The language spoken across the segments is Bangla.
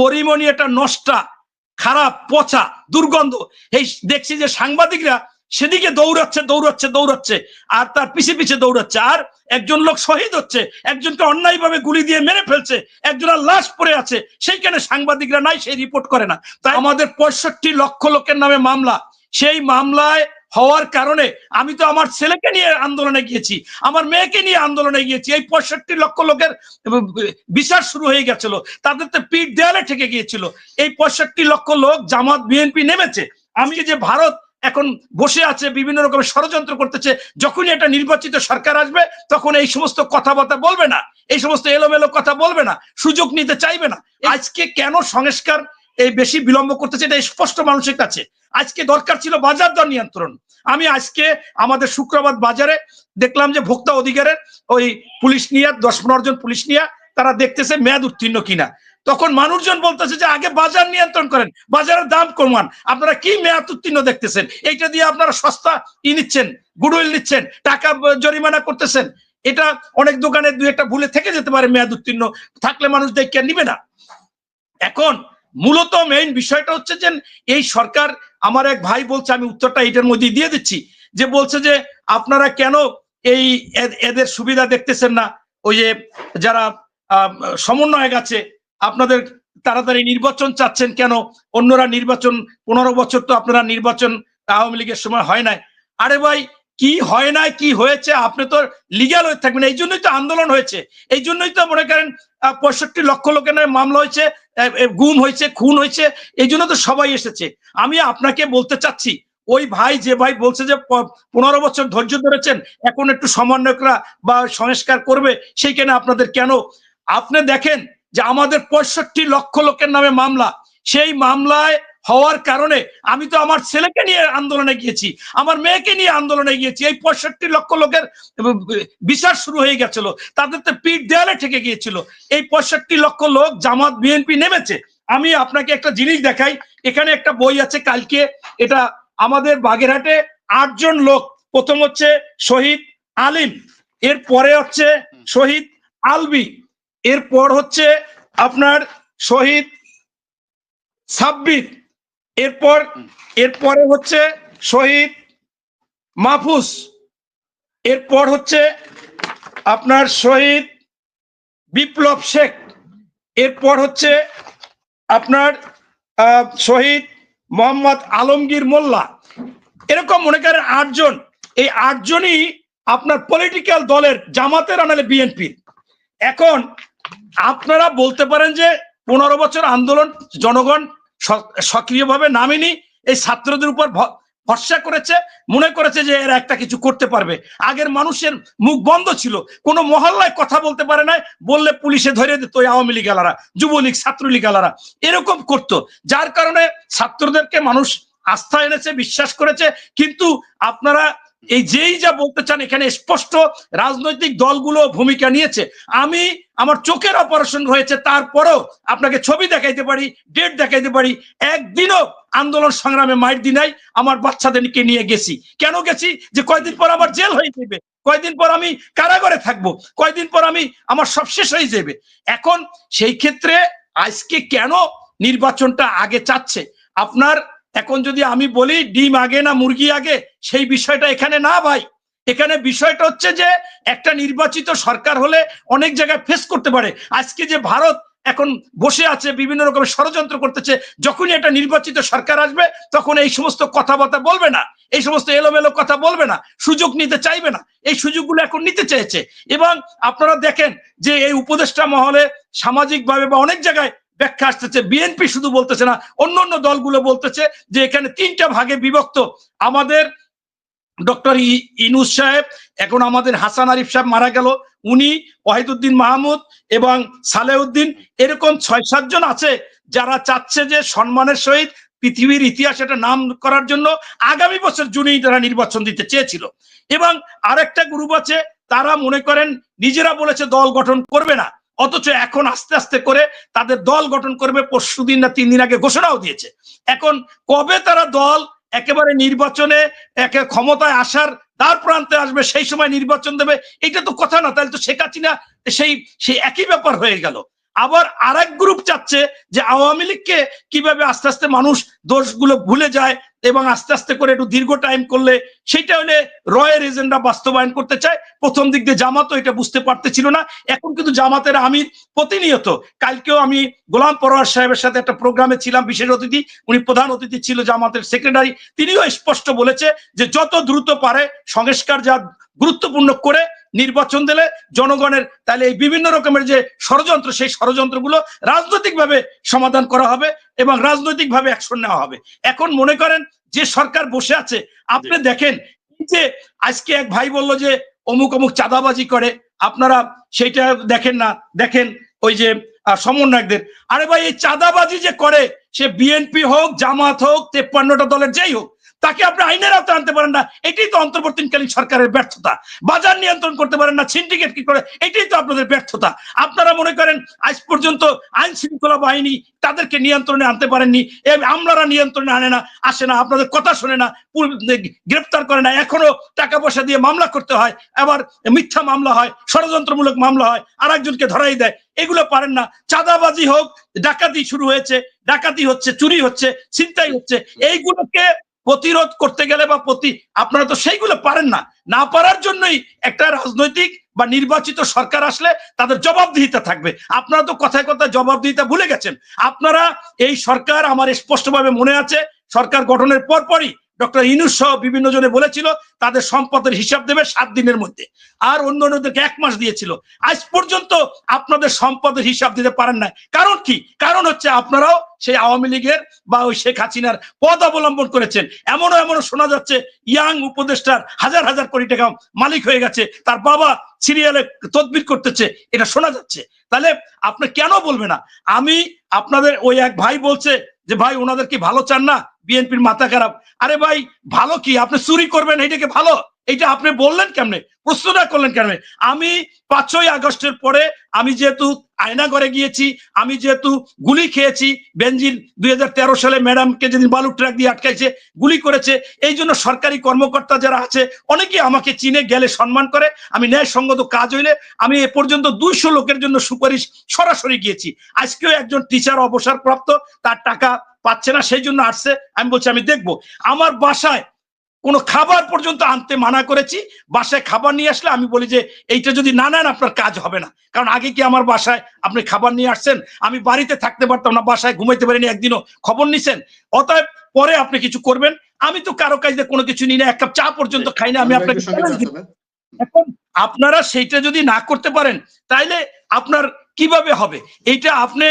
পরিমণি একটা নষ্টা, খারাপ, পচা, দুর্গন্ধ। এই দেখছি যে সাংবাদিকরা সেদিকে দৌড়াচ্ছে দৌড়াচ্ছে দৌড়াচ্ছে, আর তার পিছে পিছে দৌড়াচ্ছে, আর একজন লোক শহীদ হচ্ছে, একজনকে অন্যায়ভাবে গুলি দিয়ে মেরে ফেলছে একজনের লাশ পড়ে আছে, সেইখানে সাংবাদিকরা নাই, সেই রিপোর্ট করে না। তাই আমাদের পঁয়ষট্টি লক্ষ লোকের নামে মামলা। সেই মামলায় হওয়ার কারণে আমি তো আমার ছেলেকে নিয়ে আন্দোলনে গিয়েছি আমার মেয়েকে নিয়ে আন্দোলনে গিয়েছি এই পঁয়ষট্টি লক্ষ লোকের বিচার শুরু হয়ে গেছিল তাদের তো পিঠ দেয়ালে ঠেকে গিয়েছিল। এই পঁয়ষট্টি লক্ষ লোক জামাত বিএনপি নেমেছে। আমি যে ভারত এখন বসে আছে বিভিন্ন রকমের ষড়যন্ত্র করতেছে যখনই একটা নির্বাচিত সরকার আসবে তখন এই সমস্ত কথাবার্তা বলবে না এই সমস্ত এলোমেলো কথা বলবে না সুযোগ নিতে চাইবে না। আজকে কেন সংস্কার এই বেশি বিলম্ব করতেছে এটা স্পষ্ট মানুষের কাছে। আজকে দরকার ছিল বাজার দর নিয়ন্ত্রণ। আমি আজকে আমাদের শুক্রবার বাজারে দেখলাম যে ভোক্তা অধিকারের ওই পুলিশ নিয়ে, দশ পনেরো জন পুলিশ নিয়ে তারা দেখতেছে মেয়াদ উত্তীর্ণ কিনা। তখন মানুষজন বলতেছে যে আগে বাজার নিয়ন্ত্রণ করেন, বাজারের দাম কমান। আপনারা কি মেয়াদ উত্তীর্ণ দেখতেছেন? এইটা দিয়ে আপনারা সস্তা ই নিচ্ছেন, গুডউইল নিচ্ছেন, টাকা জরিমানা করতেছেন। এটা অনেক দোকানে দুই একটা ভুলে থেকে যেতে পারে মেয়াদ উত্তীর্ণ। থাকলে মানুষ দেখে নিবে না। এখন মূলত মেইন বিষয়টা হচ্ছে যে এই সরকার আমার এক ভাই বলছে, আমি উত্তরটা এটার মধ্যে দিয়ে দিচ্ছি, যে বলছে যে, আপনারা কেন এই এদের সুবিধা দেখতেছেন না? ওই যে যারা সমন্বয়ক গেছে আপনাদের তাড়াতাড়ি নির্বাচন চাচ্ছেন কেন? অন্যরা নির্বাচন, পনেরো বছর তো আপনারা নির্বাচন আওয়ামী লীগের সময় হয় নাই। আরে ভাই কি হয় না কি হয়েছে, আপনি তো লিগাল হয়ে থাকবেন, এই জন্যই তো আন্দোলন হয়েছে। এই জন্যই তো মনে করেন পঁয়ষট্টি লক্ষ লোকের মামলা হয়েছে গুম হয়েছে, খুন হয়েছে, এই জন্য তো সবাই এসেছে। আমি আপনাকে বলতে চাচ্ছি, ওই ভাই যে ভাই বলছে যে পনেরো বছর ধৈর্য ধরেছেন, এখন একটু সমন্বয়করা বা সংস্কার করবে সেইখানে আপনাদের কেন? আপনি দেখেন যে আমাদের পঁয়ষট্টি লক্ষ লোকের নামে মামলা, সেই মামলায় হওয়ার কারণে আমি তো আমার ছেলেকে নিয়ে আন্দোলনে গিয়েছি, আমার মেয়েকে নিয়ে আন্দোলনে গিয়েছি, এই পঁয়ষট্টি লক্ষ লোকের বিচার শুরু হয়ে গেছিল, তাদের তো পিঠ দেয়ালে ঠেকে গিয়েছিল, এই পঁয়ষট্টি লক্ষ লোক জামাত, বিএনপি নেমেছে। আমি আপনাকে একটা জিনিস দেখাই, এখানে একটা বই আছে কালকে, এটা আমাদের বাগেরহাটে আটজন লোক, প্রথম হচ্ছে শহীদ আলিম এর পরে হচ্ছে শহীদ আলবি, এরপর হচ্ছে আপনার শহীদ সাব্বির এরপর, এরপরে হচ্ছে শহীদ মাহফুজ। এরপর হচ্ছে আপনার শহীদ বিপ্লব শেখ। এরপর হচ্ছে আপনার শহীদ মোহাম্মদ আলমগীর মোল্লা। এরকম মনে করেন আটজন। এই আটজনই আপনার পলিটিক্যাল দলের জামাতের আনালে বিএনপির এখন আপনারা বলতে পারেন যে পনেরো বছর আন্দোলন, জনগণ সক্রিয়ভাবে নামেনি। এই ছাত্রদের উপর ভরসা করেছে, মনে করেছে যে এরা একটা কিছু করতে পারবে। আগের মানুষের মুখ বন্ধ ছিল। কোনো মহল্লায় কথা বলতে পারে না বললে পুলিশে ধরে দিত আওয়ামী লীগ আলারা যুবলীগ ছাত্রলীগ আলারা এরকম করতো। যার কারণে ছাত্রদেরকে মানুষ আস্থা এনেছে, বিশ্বাস করেছে। কিন্তু আপনারা এই যেই যা বলতে চান, এখানে স্পষ্ট রাজনৈতিক দলগুলো ভূমিকা নিয়েছে। আমি আমার চোখের অপারেশন হয়েছে, তারপরও আপনাকে ছবি দেখাইতে পারি, ডেট দেখাইতে পারি, একদিনও আন্দোলন সংগ্রামে মাইর দিনাই আমার বাচ্চাদেরকে নিয়ে গেছি। কেন গেছি? যে কয়দিন পর আমার জেল হয়ে যাবে কয়দিন পর আমি কারাগারে থাকব, কয়দিন পর আমি আমার সব শেষ হয়ে যাবে এখন সেই ক্ষেত্রে আজকে কেন নির্বাচনটা আগে চাচ্ছে? আপনার এখন যদি আমি বলি ডিম আগে না মুরগি আগে, সেই বিষয়টা এখানে না ভাই। এখানে বিষয়টা হচ্ছে যে, একটা নির্বাচিত সরকার হলে অনেক জায়গায় ফেস করতে পারে। আজকে যে ভারত এখন বসে আছে, বিভিন্ন রকমের ষড়যন্ত্র করতেছে, যখনই একটা নির্বাচিত সরকার আসবে, তখন এই সমস্ত কথাবার্তা বলবে না। এই সমস্ত এলোমেলো কথা বলবে না। সুযোগ নিতে চাইবে না। এই সুযোগগুলো এখন নিতে চেয়েছে। এবং আপনারা দেখেন যে, এই উপদেষ্টা মহলে সামাজিকভাবে বা অনেক জায়গায় ব্যাখ্যা আসতেছে, বিএনপি শুধু বলতেছে না, অন্য অন্য দলগুলো বলতেছে যে এখানে তিনটা ভাগে বিভক্ত। আমাদের ডক্টর ইনুস সাহেব, এখন আমাদের হাসান আরিফ সাহেব মারা গেল, উনি ওয়াহিদুদ্দিন মাহমুদ এবং সালেউদ্দিন, এরকম ছয় সাতজন আছে যারা চাচ্ছে যে সম্মানের সহিত পৃথিবীর ইতিহাস এটা নাম করার জন্য আগামী বছর জুনেই তারা নির্বাচন দিতে চেয়েছিল। এবং আরেকটা গ্রুপ আছে, তারা মনে করেন, নিজেরা বলেছে দল গঠন করবে না। অথচ এখন আস্তে আস্তে করে তাদের দল গঠন করবে, পরশু দিন না তিন দিন আগে ঘোষণাও দিয়েছে। এখন কবে তারা দল একেবারে নির্বাচনে একে ক্ষমতায় আসার তার প্রান্তে আসবে, সেই সময় নির্বাচন দেবে, এটা তো কথা না। তাহলে তো শেখ হাসিনা সেই সেই একই ব্যাপার হয়ে গেল। আবার আরেক গ্রুপ চাচ্ছে যে আওয়ামী লীগকে কীভাবে আস্তে আস্তে মানুষ দোষগুলো ভুলে যায় এবং আস্তে আস্তে করে একটু দীর্ঘ টাইম করলে সেটা হলে রয়ের এজেন্ডা বাস্তবায়ন করতে চায়। প্রথম দিক দিয়ে জামাতও এটা বুঝতে পারতেছিল না। এখন কিন্তু জামাতের আমির প্রতিনিয়ত। কালকেও আমি গোলাম পরোয়ার সাহেবের সাথে একটা প্রোগ্রামে ছিলাম, বিশেষ অতিথি। উনি প্রধান অতিথি ছিল জামাতের সেক্রেটারি তিনিও স্পষ্ট বলেছে যে যত দ্রুত পারে সংস্কার যা গুরুত্বপূর্ণ করে নির্বাচন দিলে জনগণের তাহলে এই বিভিন্ন রকমের যে ষড়যন্ত্র সেই ষড়যন্ত্রগুলো রাজনৈতিকভাবে সমাধান করা হবে এবং রাজনৈতিকভাবে অ্যাকশন নেওয়া হবে। এখন মনে করেন যে সরকার বসে আছে আপনি দেখেন যে আজকে এক ভাই বলল যে অমুক অমুক চাঁদাবাজি করে আপনারা সেইটা দেখেন না দেখেন ওই যে সমন্বয়কদের। আরে ভাই এই চাঁদাবাজি যে করে সে বিএনপি হোক জামাত হোক তেপ্পান্নটা দলের যেই হোক তাকে আপনি আইনের আওতায় আনতে পারেন না। এটাই তো অন্তর্বর্তীকালীন সরকারের ব্যর্থতা। বাজার নিয়ন্ত্রণ করতে পারেন না সিন্ডিকেট কি করে? এটাই তো আপনাদের ব্যর্থতা। আপনারা মনে করেন, আজ পর্যন্ত আইন শৃঙ্খলা বাহিনী তাদেরকে নিয়ন্ত্রণে আনতে পারেননি। আমলারা নিয়ন্ত্রণে আনে না, আসে না, আপনাদের কথা শোনে না গ্রেপ্তার করে না। এখনও টাকা পয়সা দিয়ে মামলা করতে হয়, আবার মিথ্যা মামলা হয়, ষড়যন্ত্রমূলক মামলা হয় আর একজনকে ধরাই দেয়। এগুলো পারেন না। চাঁদাবাজি হোক, ডাকাতি শুরু হয়েছে, ডাকাতি হচ্ছে, চুরি হচ্ছে, ছিনতাই হচ্ছে। এইগুলোকে প্রতিরোধ করতে গেলে বা প্রতি, আপনারা তো সেইগুলো পারেন না। না পারার জন্যই একটা রাজনৈতিক বা নির্বাচিত সরকার আসলে তাদের জবাবদিহিতা থাকবে। আপনারা তো কথায় কথায় জবাবদিহিতা ভুলে গেছেন। আপনারা এই সরকার আমার স্পষ্টভাবে মনে আছে, সরকার গঠনের পরপরই ডক্টর ইনুস সহ বিভিন্ন জনে বলেছিল, তাদের সম্পদের হিসাব দেবে সাত দিনের মধ্যে। আর অন্য অন্যদেরকে এক মাস দিয়েছিল। আজ পর্যন্ত আপনাদের সম্পদের হিসাব দিতে পারেন না কারণ কি? কারণ হচ্ছে আপনারাও সেই আওয়ামী লীগের বা ওই শেখ হাসিনার পদ অবলম্বন করেছেন। এমনও এমনও শোনা যাচ্ছে, ইয়াং উপদেষ্টার হাজার হাজার কোটি টাকা মালিক হয়ে গেছে, তার বাবা সিরিয়ালে তদবির করতেছে, এটা শোনা যাচ্ছে। তাহলে আপনি কেন বলবে না? আমি আপনাদের ওই এক ভাই বলছে যে ভাই, ওনাদের কি ভালো চান না? বিএনপির মাথা খারাপ। আরে ভাই, ভালো কি? আপনি চুরি করবেন এইটাকে ভালো? এইটা আপনি বললেন কেমনে? প্রশ্নটা করলেন কেমনে? আমি পাঁচই আগস্টের পরে আমি যেহেতু আয়নাগরে গিয়েছি, আমি যেহেতু গুলি খেয়েছি বেঞ্জিন দুই সালে ম্যাডামকে যেদিন বালু ট্রাক দিয়ে আটকাইছে, গুলি করেছে, এই জন্য সরকারি কর্মকর্তা যারা আছে অনেকে আমাকে চিনে, গেলে সম্মান করে, আমি ন্যায়সঙ্গত কাজ হইলে আমি এ পর্যন্ত দুইশো লোকের জন্য সুপারিশ সরাসরি গিয়েছি। আজকেও একজন টিচার অবসরপ্রাপ্ত, তার টাকা পাচ্ছে না, সেই জন্য আসছে, আমি বলছি আমি দেখব। আমার বাসায় কোনো খাবার পর্যন্ত আনতে মানা করেছি বাসায় খাবার নিয়ে আসলে আমি বলি যে এইটা যদি না নেন আপনার কাজ হবে না। কারণ আগে কি আমার বাসায় আপনি খাবার নিয়ে আসছেন? আমি বাড়িতে থাকতে পারতাম না বাসায় ঘুমাইতে পারিনি একদিনও খবর নিছেন। অতএব পরে আপনি কিছু করবেন। আমি তো কারও কাজে কোনো কিছু নিই না এক কাপ চা পর্যন্ত খাই না আমি আপনাকে। এখন আপনারা সেইটা যদি না করতে পারেন তাইলে আপনার কীভাবে হবে? এইটা আপনি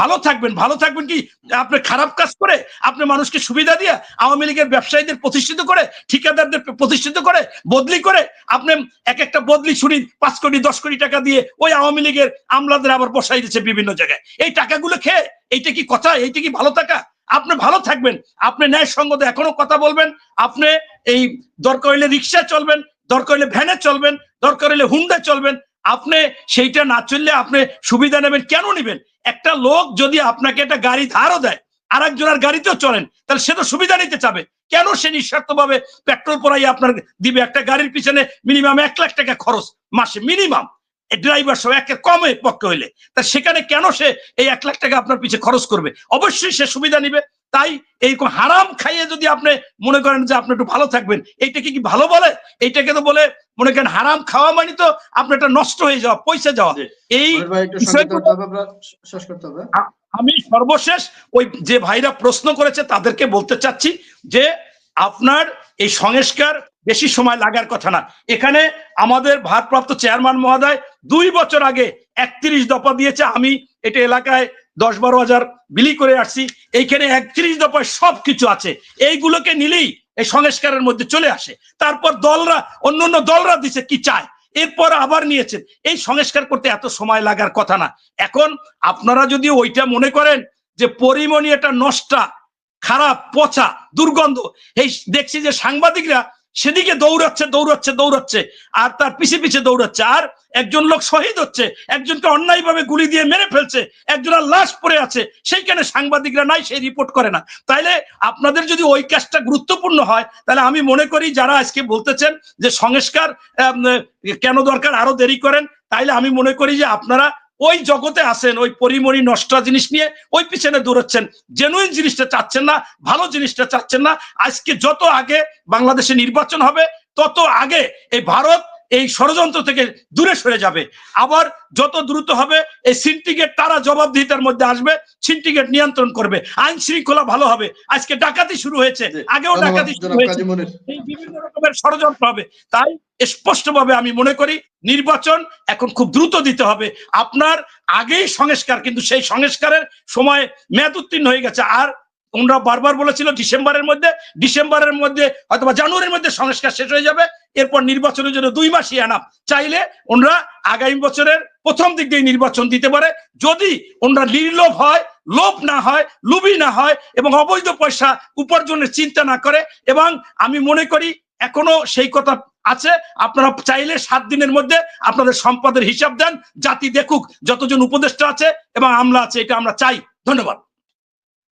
ভালো থাকবেন। ভালো থাকবেন কি? আপনি খারাপ কাজ করে আপনি মানুষকে সুবিধা দিয়ে আওয়ামী লীগের ব্যবসায়ীদের প্রতিষ্ঠিত করে, ঠিকাদারদের প্রতিষ্ঠিত করে, বদলি করে আপনি এক একটা বদলি শুনি পাঁচ কোটি, দশ কোটি টাকা দিয়ে ওই আওয়ামী লীগের আমলাদের আবার বসাই দিচ্ছে বিভিন্ন জায়গায়। এই টাকাগুলো খেয়ে, এইটা কি কথা? এইটা কি ভালো টাকা? আপনি ভালো থাকবেন। আপনি ন্যায় সঙ্গত এখনও কথা বলবেন। আপনি এই দরকার হইলে রিক্সা চলবেন, দরকার হইলে ভ্যানে চলবেন, দরকার হইলে হুন্ডা চলবেন। আপনি সেইটা না চললে আপনি সুবিধা নেবেন, কেন নেবেন? একটা লোক যদি আপনাকে একটা গাড়ি ধারও দেয় আর একজনের গাড়িতেও চলেন তাহলে সে তো সুবিধা নিতে চাবে। কেন সে নিঃস্বার্থ ভাবে পেট্রোল পরাই আপনার দিবে? একটা গাড়ির পিছনে মিনিমাম এক লাখ টাকা খরচ, মাসে মিনিমাম ড্রাইভার সহ একের কমে পক্ষে হইলে। তা সেখানে কেন সে এই এক লাখ টাকা আপনার পিছে খরচ করবে? অবশ্যই সে সুবিধা নিবে। তাই এইরকম হারাম খাইয়ে যদি আপনি মনে করেন যে আপনি একটু ভালো থাকবেন এইটাকে কি ভালো বলে? এইটাকে তো বলে মনে করেন হারাম খাওয়া মানে তো আপনার একটা নষ্ট হয়ে যাওয়া পয়সা যাওয়া। এই আমি সর্বশেষ ওই যে ভাইরা প্রশ্ন করেছে তাদেরকে বলতে চাচ্ছি যে আপনার এই সংস্কার বেশি সময় লাগার কথা না। এখানে আমাদের ভারপ্রাপ্ত চেয়ারম্যান মহোদয় দুই বছর আগে একত্রিশ দফা দিয়েছে। আমি এটা এলাকায় দশ বারো হাজার বিলি করে আসছি। এইখানে একত্রিশ দফায় সব কিছু আছে। এইগুলোকে নিলেই এই সংস্কারের মধ্যে চলে আসে। তারপর দলরা, অন্য অন্য দলরা দিছে কি চায়? এরপর আবার নিয়েছেন। এই সংস্কার করতে এত সময় লাগার কথা না। এখন আপনারা যদি ওইটা মনে করেন যে পরিমণি এটা নষ্টা, খারাপ, পচা, দুর্গন্ধ, এই দেখছি যে সাংবাদিকরা সেদিকে দৌড়াচ্ছে দৌড়াচ্ছে দৌড়াচ্ছে, আর তার পিছে পিছে দৌড়াচ্ছে, আর একজন লোক শহীদ হচ্ছে, একজনকে অন্যায়ভাবে গুলি দিয়ে মেরে ফেলছে একজনের লাশ পড়ে আছে, সেইখানে সাংবাদিকরা নাই, সেই রিপোর্ট করে না। তাইলে আপনাদের যদি ওই কাজটা গুরুত্বপূর্ণ হয়, তাহলে আমি মনে করি যারা আজকে বলতেছেন যে সংস্কার কেন দরকার, আরও দেরি করেন, তাইলে আমি মনে করি যে আপনারা ওই জগতে আসেন ওই পরিমরি নষ্ট জিনিস নিয়ে ওই পিছনে দৌড়াচ্ছেন। জেনুইন জিনিসটা চাচ্ছেন না, ভালো জিনিসটা চাচ্ছেন না। আজকে যত আগে বাংলাদেশে নির্বাচন হবে, তত আগে এই ভারত এই ষড়যন্ত্র থেকে দূরে সরে যাবে। আবার যত দ্রুত হবে এই সিন্ডিকেট তারা জবাবদিহিতার মধ্যে আসবে সিন্ডিকেট নিয়ন্ত্রণ করবে। আইন শৃঙ্খলা ভালো হবে। আজকে ডাকাতি শুরু হয়েছে। আগেও ডাকাতি শুরু হয়েছে। এই বিভিন্ন রকমের ষড়যন্ত্র হবে। তাই স্পষ্টভাবে আমি মনে করি নির্বাচন এখন খুব দ্রুত দিতে হবে। আপনার আগেই সংস্কার কিন্তু সেই সংস্কারের সময় মেয়াদ উত্তীর্ণ হয়ে গেছে। আর ওনারা বারবার বলেছিল ডিসেম্বরের মধ্যে ডিসেম্বরের মধ্যে অথবা জানুয়ারির মধ্যে সংস্কার শেষ হয়ে যাবে। এরপর নির্বাচনের জন্য দুই মাসই আনা চাইলে ওনারা আগামী বছরের প্রথম দিক দিয়ে নির্বাচন দিতে পারে। যদি ওনারা নির্লোভ হয়, লোভ না হয়, লুবি না হয় এবং অবৈধ পয়সা উপার্জনের চিন্তা না করে এবং আমি মনে করি এখনও সেই কথা আছে, আপনারা চাইলে সাত দিনের মধ্যে আপনাদের সম্পদের হিসাব দেন, জাতি দেখুক যতজন উপদেষ্টা আছে এবং আমলা আছে, এটা আমরা চাই। ধন্যবাদ।